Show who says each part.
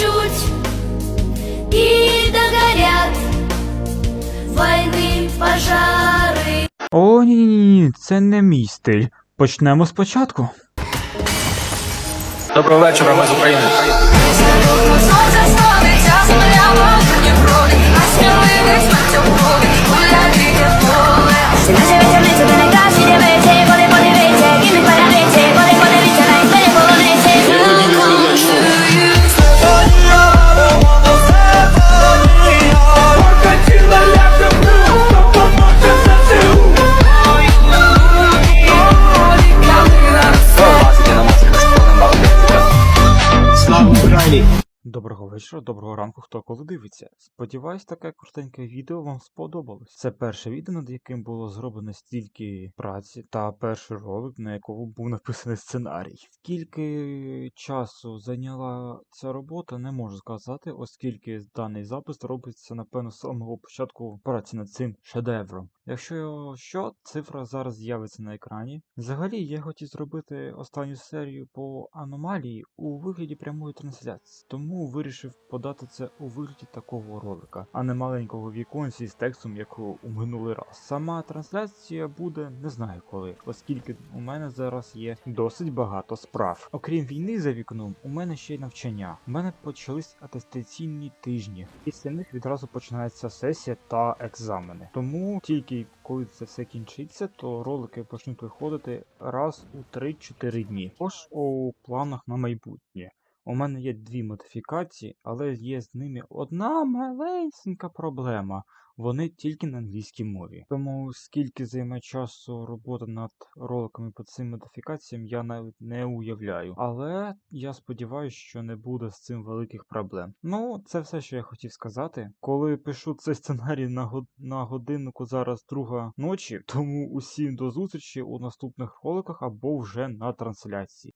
Speaker 1: зажечуть и догорят войны пожары. О, ні, ні, ні, це не мій стиль. Почнемо спочатку.
Speaker 2: Доброго вечора, ми з України.
Speaker 1: Доброго вечора, доброго ранку, хто коли дивиться. Сподіваюсь, таке коротеньке відео вам сподобалось. Це перше відео, над яким було зроблено стільки праці, та перший ролик, на якому був написаний сценарій. Скільки часу зайняла ця робота, не можу сказати, оскільки даний запис робиться, напевно, з самого початку праці над цим шедевром. Якщо що, цифра зараз з'явиться на екрані. Взагалі, я хотів зробити останню серію по аномалії у вигляді прямої трансляції, тому вирішив подати це у вигляді такого ролика, а не маленького віконці з текстом, як у минулий раз. Сама трансляція буде не знаю коли, оскільки у мене зараз є досить багато справ. Окрім війни за вікном, у мене ще й навчання. У мене почались атестаційні тижні. Після них відразу починається сесія та екзамени. Тому тільки коли це все кінчиться, то ролики почнуть виходити раз у 3-4 дні. Тож у планах на майбутнє. У мене є дві модифікації, але є з ними одна маленька проблема. Вони тільки на англійській мові. Тому скільки займе часу робота над роликами по цим модифікаціям, я навіть не уявляю. Але я сподіваюся, що не буде з цим великих проблем. Ну, це все, що я хотів сказати. Коли пишу цей сценарій на, год... на годиннику зараз друга ночі, тому усім до зустрічі у наступних роликах або вже на трансляції.